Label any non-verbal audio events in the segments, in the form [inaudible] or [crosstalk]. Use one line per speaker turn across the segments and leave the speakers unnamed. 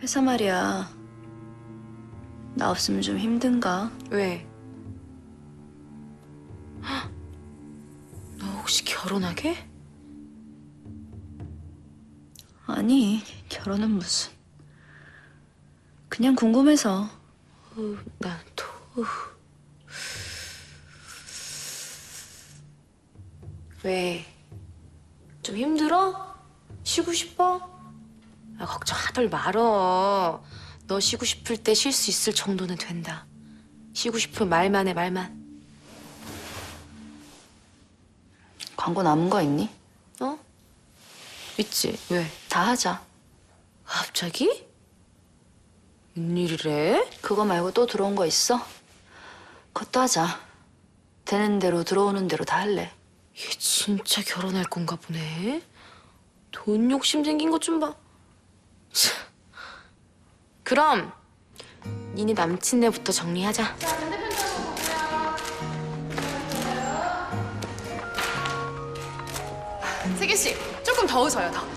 회사 말이야. 나 없으면 좀 힘든가?
왜? 헉, 너 혹시 결혼하게?
아니, 결혼은 무슨. 그냥 궁금해서.
어, 난 또... 어. 왜? 좀 힘들어? 쉬고 싶어? 아, 걱정하덜 말어. 너 쉬고 싶을 때 쉴 수 있을 정도는 된다. 쉬고 싶으면 말만 해, 말만.
광고 남은 거 있니?
어? 있지. 왜?
다 하자.
갑자기? 웬일이래?
그거 말고 또 들어온 거 있어? 그것도 하자. 되는 대로 들어오는 대로 다 할래.
얘 진짜 결혼할 건가 보네. 돈 욕심 생긴 것 좀 봐. 참. 그럼 니네 남친네부터 정리하자.
세계 씨, 조금 더 웃어요, 더.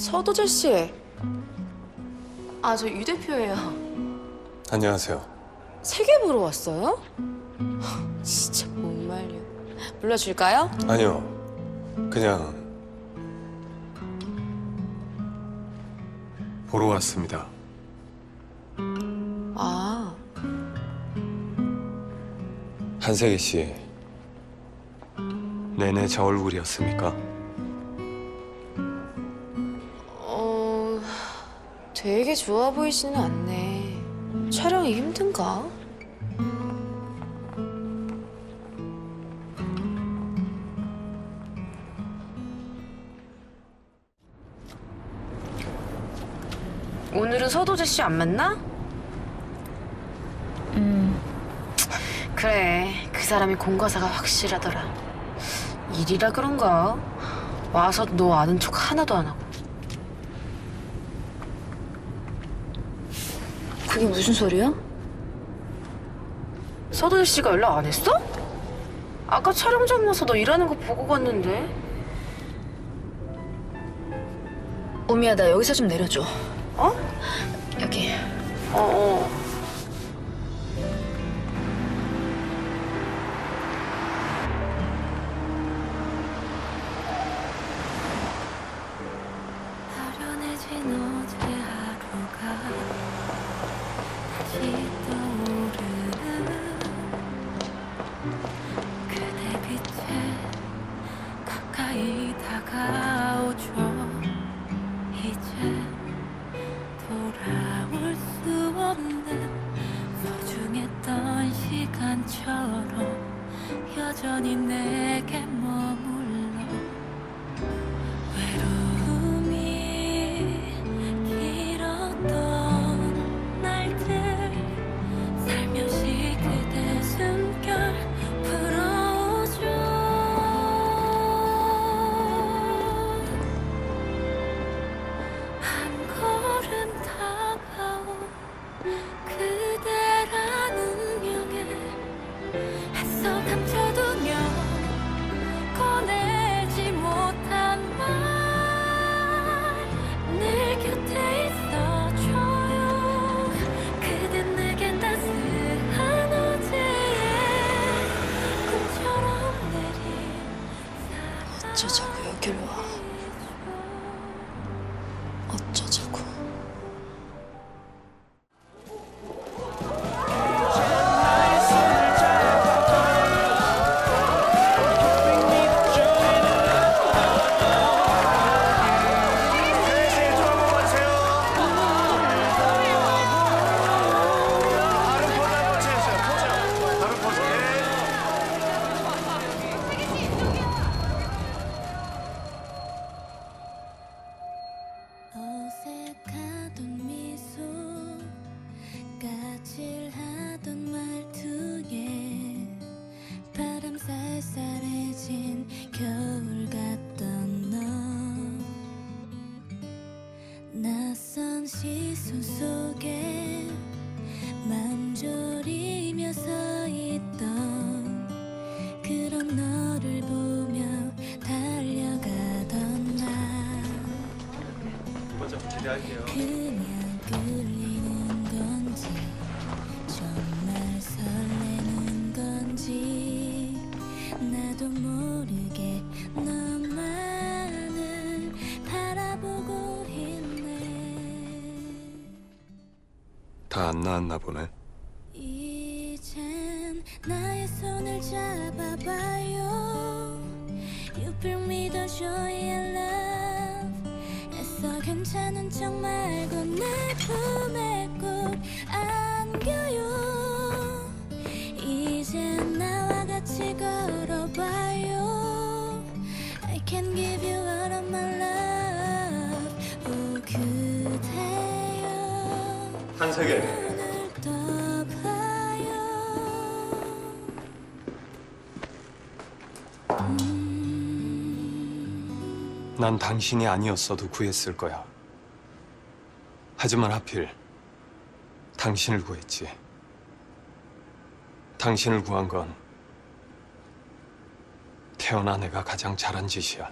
서도재 씨. 아, 저 유 대표예요.
안녕하세요.
세계 보러 왔어요? [laughs] 진짜 못 말려. 불러줄까요?
아니요. 그냥 보러 왔습니다.
아,
한세기 씨. 내내 저 얼굴이었습니까?
좋아 보이지는 않네. 촬영이 힘든가? 오늘은 서도재 씨 안 만나?
음,
그래, 그 사람이 공과사가 확실하더라. 일이라 그런가? 와서 너 아는 척 하나도 안 하고.
그게 무슨 소리야?
서도희 씨가 연락 안 했어? 아까 촬영장 와서 너 일하는 거 보고 갔는데.
오미야, 나 여기서 좀 내려줘.
어?
여기.
어, 어.
여전히 내게 머물러 외로움이 길었던 날들 살며시 그대 숨결 풀어줘. 한 걸음 다가온 그대란 운명에 애써 감 그냥 끌리는 건지 정말 설레는 건지 나도 모르게 너만을 바라보고 있네.
다안 나았나 보네.
이젠 나의 손을 잡아봐요. You bring me the joy and love 괜찮은 척 말고 내 품에 꼭 안겨요. 이젠 나와 같이 걸어봐요. I can give you all of my love. 오 그대여.
한세계.
눈을 떠봐요.
난 당신이 아니었어도 구했을 거야. 하지만 하필 당신을 구했지. 당신을 구한 건 태어나 내가 가장 잘한 짓이야.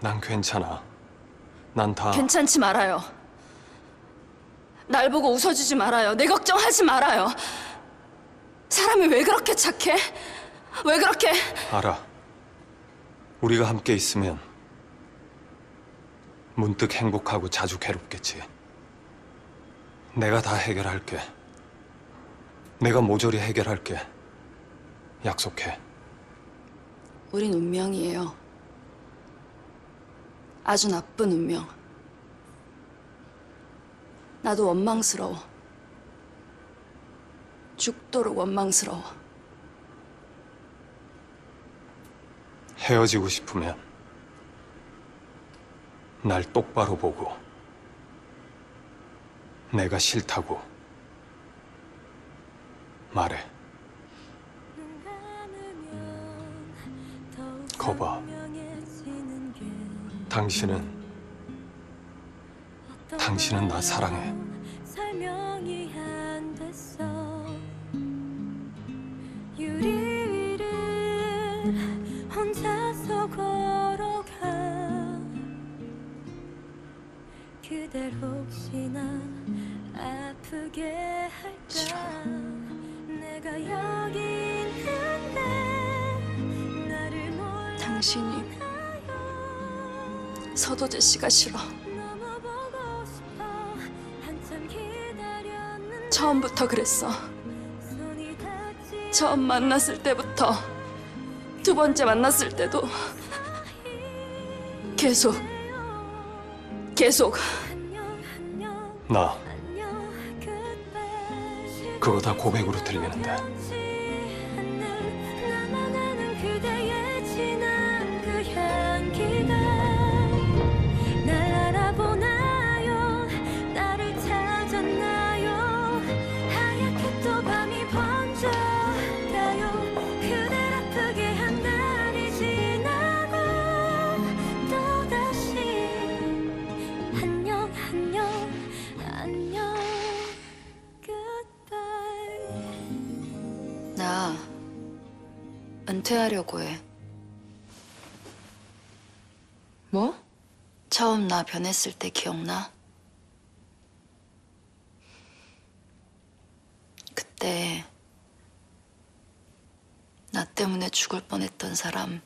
난 괜찮아. 난 다
괜찮지 말아요. 날 보고 웃어주지 말아요. 내 걱정하지 말아요. 사람이 왜 그렇게 착해? 왜 그렇게?
알아. 우리가 함께 있으면 문득 행복하고 자주 괴롭겠지. 내가 다 해결할게. 내가 모조리 해결할게. 약속해.
우린 운명이에요. 아주 나쁜 운명. 나도 원망스러워. 죽도록 원망스러워.
헤어지고 싶으면 날 똑바로 보고 내가 싫다고 말해. 거봐. 당신은 당신은 나 사랑해.
그댈 혹시나 아프게 할까 내가 여기 있는데 나를 몰라
당신이 서도재 씨가 싫어.
너무 보고 싶어 한참 기다렸는데
처음부터 그랬어.
손이 닿지
처음 만났을 때부터 두 번째 만났을 때도 계속 계속.
나 그거 다 고백으로 들리는데
은퇴하려고 해.
뭐?
처음 나 변했을 때 기억나? 그때 나 때문에 죽을 뻔했던 사람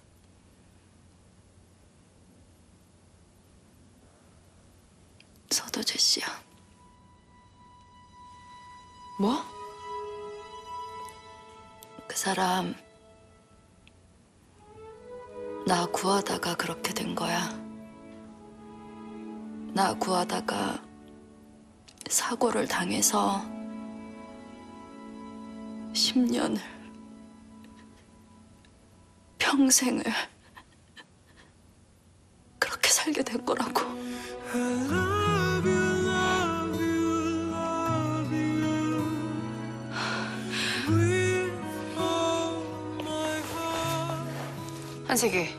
서도재 씨야.
뭐?
그 사람 나 구하다가 그렇게 된 거야. 나 구하다가 사고를 당해서 10년을 평생을 그렇게 살게 된 거라고.
한세계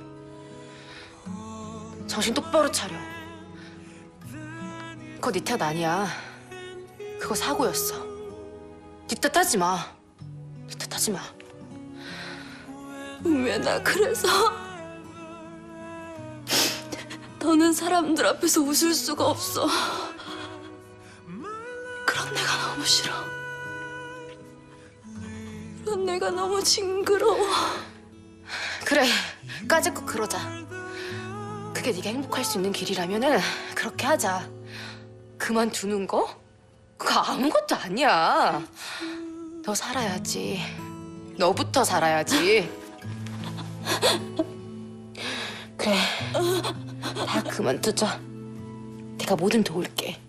정신 똑바로 차려. 그거 네탓 아니야. 그거 사고였어. 네 탓 하지 마 네 탓 하지 마.
왜 나 그래서?
너는 사람들 앞에서 웃을 수가 없어. 그런 내가 너무 싫어. 그런 내가 너무 징그러워.
그래, 까짓거 그러자. 그게 네가 행복할 수 있는 길이라면은 그렇게 하자. 그만두는 거? 그거 아무것도 아니야. 너 살아야지. 너부터 살아야지. 그래, 다 그만두자. 내가 뭐든 도울게.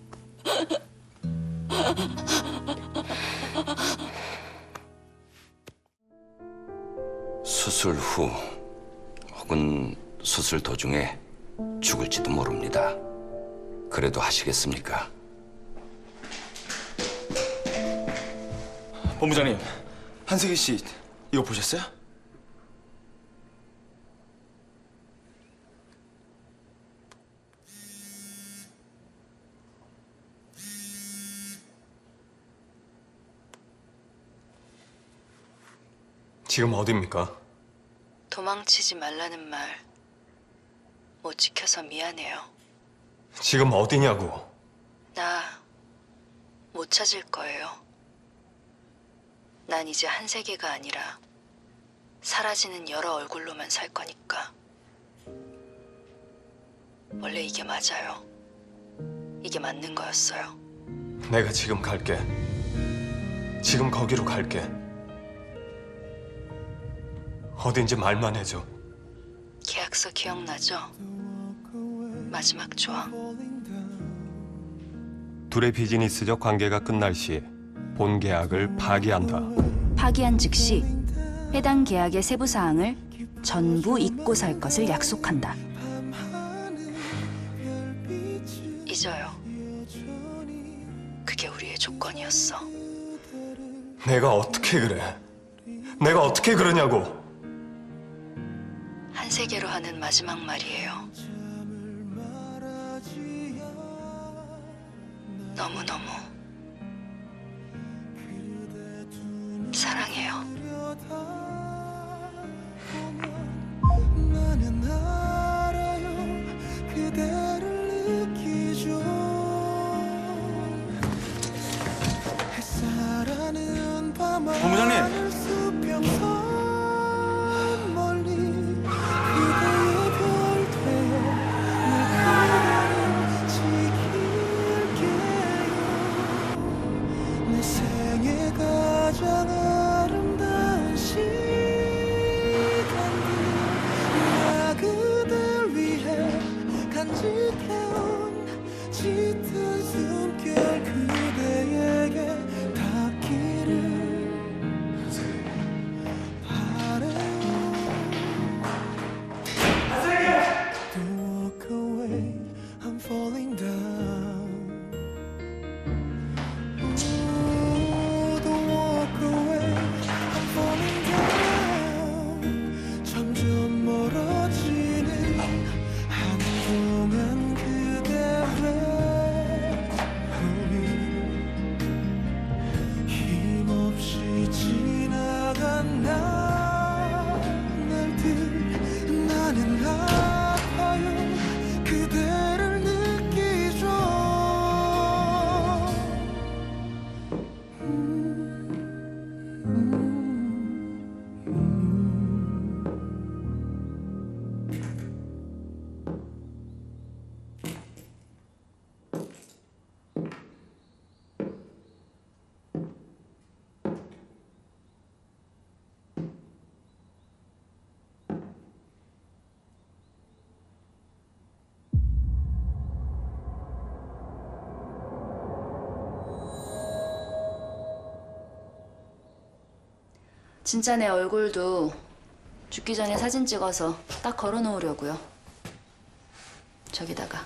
수술 후 혹은 수술 도중에 죽을지도 모릅니다. 그래도 하시겠습니까?
본부장님, 한세기 씨 이거 보셨어요?
지금 어딥니까?
도망치지 말라는 말 못 지켜서 미안해요.
지금 어디냐고.
나 못 찾을 거예요. 난 이제 한 세계가 아니라 사라지는 여러 얼굴로만 살 거니까. 원래 이게 맞아요. 이게 맞는 거였어요.
내가 지금 갈게. 지금 거기로 갈게. 어딘지 말만 해줘.
계약서 기억나죠? 마지막 조항.
둘의 비즈니스적 관계가 끝날 시 본 계약을 파기한다.
파기한 즉시 해당 계약의 세부 사항을 전부 잊고 살 것을 약속한다.
잊어요. 그게 우리의 조건이었어.
내가 어떻게 그래? 내가 어떻게 그러냐고.
한 세계로 하는 마지막 말이에요. 너무너무
진짜 내 얼굴도 죽기 전에 사진 찍어서 딱 걸어 놓으려고요. 저기다가